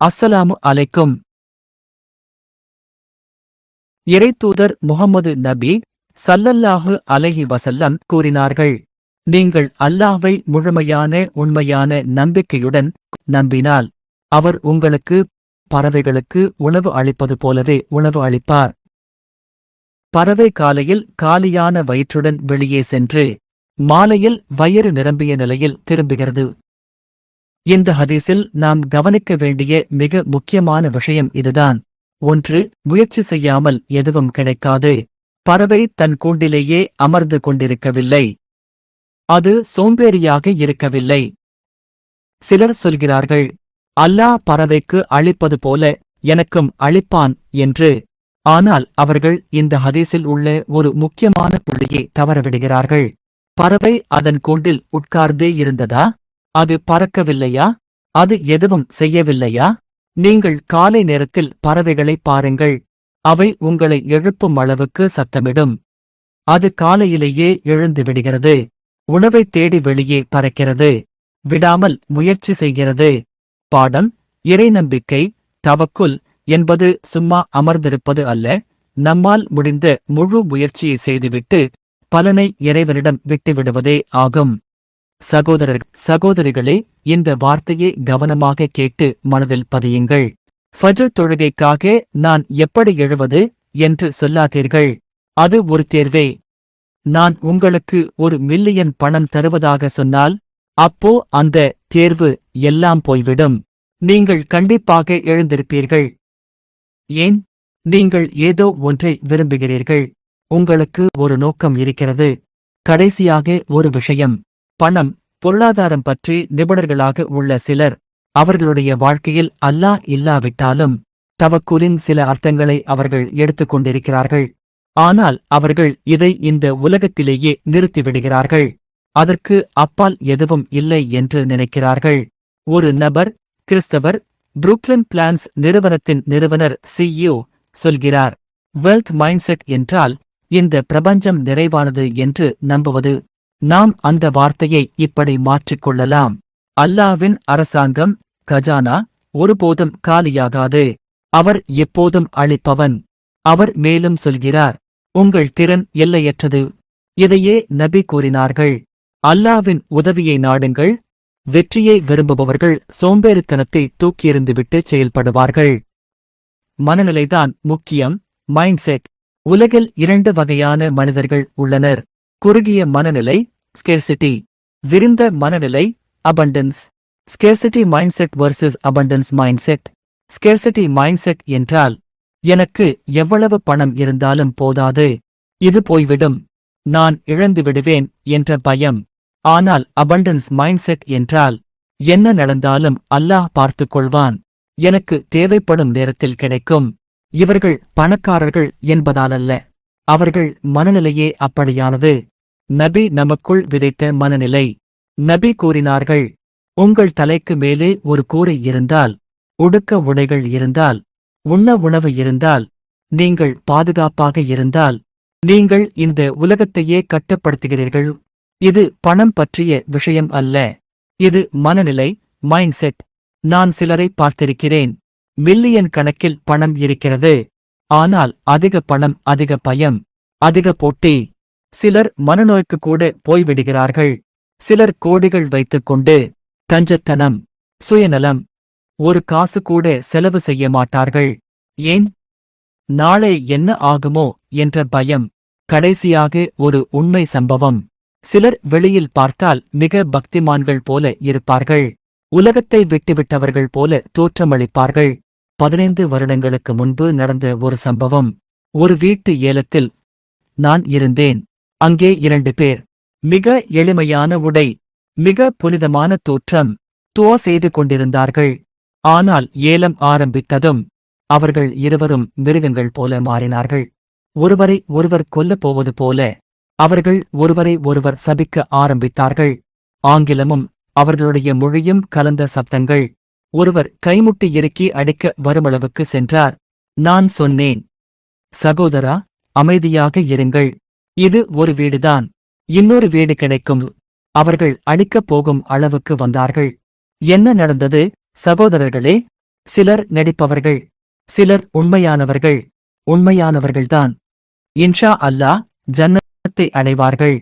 அஸ்ஸலாமு அலைக்கும். இறைத்தூதர் முகமது நபி சல்லல்லாஹு அலைஹி வசல்லம் கூறினார்கள் நீங்கள் அல்லாஹ்வை முழுமையான உண்மையான நம்பிக்கையுடன் நம்பினால் அவர் உங்களுக்கு பறவைகளுக்கு உணவு அளிப்பது போலவே உணவு அளிப்பார். பறவை காலையில் காலியான வயிற்றுடன் வெளியே சென்று மாலையில் வயிறு நிரம்பிய நிலையில் திரும்புகிறது. இந்த ஹதீஸில் நாம் கவனிக்க வேண்டிய மிக முக்கியமான விஷயம் இதுதான். ஒன்று முயற்சி செய்யாமல் எதுவும் கிடைக்காது. பறவை தன் கூண்டிலேயே அமர்ந்து கொண்டிருக்கவில்லை. அது சோம்பேறியாக இருக்கவில்லை. சிலர் சொல்கிறார்கள் அல்லாஹ் பறவைக்கு அளிப்பது போல எனக்கும் அளிப்பான் என்று. ஆனால் அவர்கள் இந்த ஹதீஸில் உள்ள ஒரு முக்கியமான புள்ளியை தவறவிடுகிறார்கள். பறவை அதன் கூண்டில் உட்கார்ந்தே இருந்ததா? அது பறக்கவில்லையா? அது எதுவும் செய்யவில்லையா? நீங்கள் காலை நேரத்தில் பறவைகளை பாருங்கள். அவை உங்களை எழுப்பும் அளவுக்கு சத்தமிடும். அது காலையிலேயே எழுந்து விடுகிறது. உணவை தேடி வெளியே பறக்கிறது. விடாமல் முயற்சி செய்கிறது. பாடம் இறை நம்பிக்கை தவக்குல் என்பது சும்மா அமர்ந்திருப்பது அல்ல. நம்மால் முடிந்த முழு முயற்சியை செய்துவிட்டு பலனை இறைவனிடம் விட்டுவிடுவதே ஆகும். சகோதரர் சகோதரிகளே இந்த வார்த்தையை கவனமாக கேட்டு மனதில் பதியுங்கள். ஃபஜர் தொழுகைக்காக நான் எப்படி எழுவது என்று சொல்லாதீர்கள். அது ஒரு தேர்வே. நான் உங்களுக்கு ஒரு மில்லியன் பணம் தருவதாக சொன்னால் அப்போ அந்த தேர்வு எல்லாம் போய்விடும். நீங்கள் கண்டிப்பாக எழுந்திருப்பீர்கள். ஏன்? நீங்கள் ஏதோ ஒன்றை விரும்புகிறீர்கள். உங்களுக்கு ஒரு நோக்கம் இருக்கிறது. கடைசியாக ஒரு விஷயம். பணம் பொருளாதாரம் பற்றி நிபுணர்களாக உள்ள சிலர் அவர்களுடைய வாழ்க்கையில் அல்லாஹ் இல்லாவிட்டாலும் தவக்குலின் சில அர்த்தங்களை அவர்கள் எடுத்துக்கொண்டிருக்கிறார்கள் ஆனால் அவர்கள் இதை இந்த உலகத்திலேயே நிறுத்திவிடுகிறார்கள். அதற்கு அப்பால் எதுவும் இல்லை என்று நினைக்கிறார்கள். ஒரு நபர் கிறிஸ்தவர் புரூக்லின் பிளான்ஸ் நிறுவனத்தின் நிறுவனர் சிஇஓ சொல்கிறார் வெல்த் மைண்ட்செட் என்றால் இந்த பிரபஞ்சம் நிறைவானது என்று நம்புவது. நாம் அந்த வார்த்தையை இப்படி மாற்றிக்கொள்ளலாம். அல்லாவின் அரசாங்கம் கஜானா ஒருபோதும் காலியாகாது. அவர் எப்போதும் அளிப்பவன் அவர் மேலும் சொல்கிறார் உங்கள் திறன் எல்லையற்றது. இதையே நபி கூறினார்கள். அல்லாவின் உதவியை நாடுங்கள். வெற்றியை விரும்புபவர்கள் சோம்பேறித்தனத்தை தூக்கியிருந்துவிட்டு செயல்படுவார்கள். மனநிலைதான் முக்கியம் மைண்ட்செட் உலகில் இரண்டு வகையான மனிதர்கள் உள்ளனர். குறுகிய மனநிலை ஸ்கேர்சிட்டி விரிந்த மனநிலை abundance scarcity mindset versus abundance mindset scarcity mindset என்றால் எனக்கு எவ்வளவு பணம் இருந்தாலும் போதாது. இது போய்விடும். நான் இழந்து விடுவேன் என்ற பயம். ஆனால் அபண்டன்ஸ் மைண்ட்செட் என்றால் என்ன நடந்தாலும் அல்லாஹ் பார்த்துக் கொள்வான். எனக்கு தேவைப்படும் நேரத்தில் கிடைக்கும். இவர்கள் பணக்காரர்கள் என்பதாலல்ல. அவர்கள் மனநிலையே அப்படியானது. நபி நமக்குள் விதைத்த மனநிலை. நபி கூறினார்கள் உங்கள் தலைக்கு மேலே ஒரு கூரை இருந்தால் உடுக்க உடைகள் இருந்தால் உண்ண உணவு இருந்தால் நீங்கள் பாதுகாப்பாக இருந்தால் நீங்கள் இந்த உலகத்தையே கட்டுப்படுத்துகிறீர்கள். இது பணம் பற்றிய விஷயம் அல்ல. இது மனநிலை மைண்ட்செட் நான் சிலரை பார்த்திருக்கிறேன். மில்லியன் கணக்கில் பணம் இருக்கிறது. ஆனால் அதிக பணம் அதிக பயம் அதிக போட்டி. சிலர் மனநோய்க்கு கூட போய்விடுகிறார்கள். சிலர் கோடிகள் வைத்துக்கொண்டு கஞ்சத்தனம் சுயநலம் ஒரு காசு கூட செலவு செய்ய மாட்டார்கள். ஏன்? நாளை என்ன ஆகுமோ என்ற பயம் கடைசியாக ஒரு உண்மை சம்பவம். சிலர் வெளியில் பார்த்தால் மிக பக்திமான்கள் போல இருப்பார்கள். உலகத்தை விட்டுவிட்டவர்கள் போல தோற்றமளிப்பார்கள். பதினைந்து வருடங்களுக்கு முன்பு நடந்த ஒரு சம்பவம். ஒரு வீட்டு ஏலத்தில் நான் இருந்தேன். அங்கே இரண்டு பேர். மிக எளிமையான உடை மிக புனிதமான தோற்றம் துவ செய்து கொண்டிருந்தார்கள். ஆனால் ஏலம் ஆரம்பித்ததும் அவர்கள் இருவரும் மிருகங்கள் போல மாறினார்கள். ஒருவரை ஒருவர் கொல்லப் போவது போல அவர்கள் ஒருவரை ஒருவர் சபிக்க ஆரம்பித்தார்கள். ஆங்கிலமும் அவர்களுடைய மொழியும் கலந்த சப்தங்கள். ஒருவர் கைமுட்டி இறுக்கி அடிக்க வருமளவுக்கு சென்றார். நான் சொன்னேன் சகோதரா அமைதியாக இருங்கள். இது ஒரு வீடுதான். இன்னொரு வீடு கிடைக்கும். அவர்கள் அடிக்கப் போகும் அளவுக்கு வந்தார்கள். என்ன நடந்தது? சகோதரர்களே சிலர் நடிப்பவர்கள் சிலர் உண்மையானவர்கள் உண்மையானவர்கள்தான். இன்ஷா அல்லாஹ் ஜன்னத்தை அடைவார்கள்.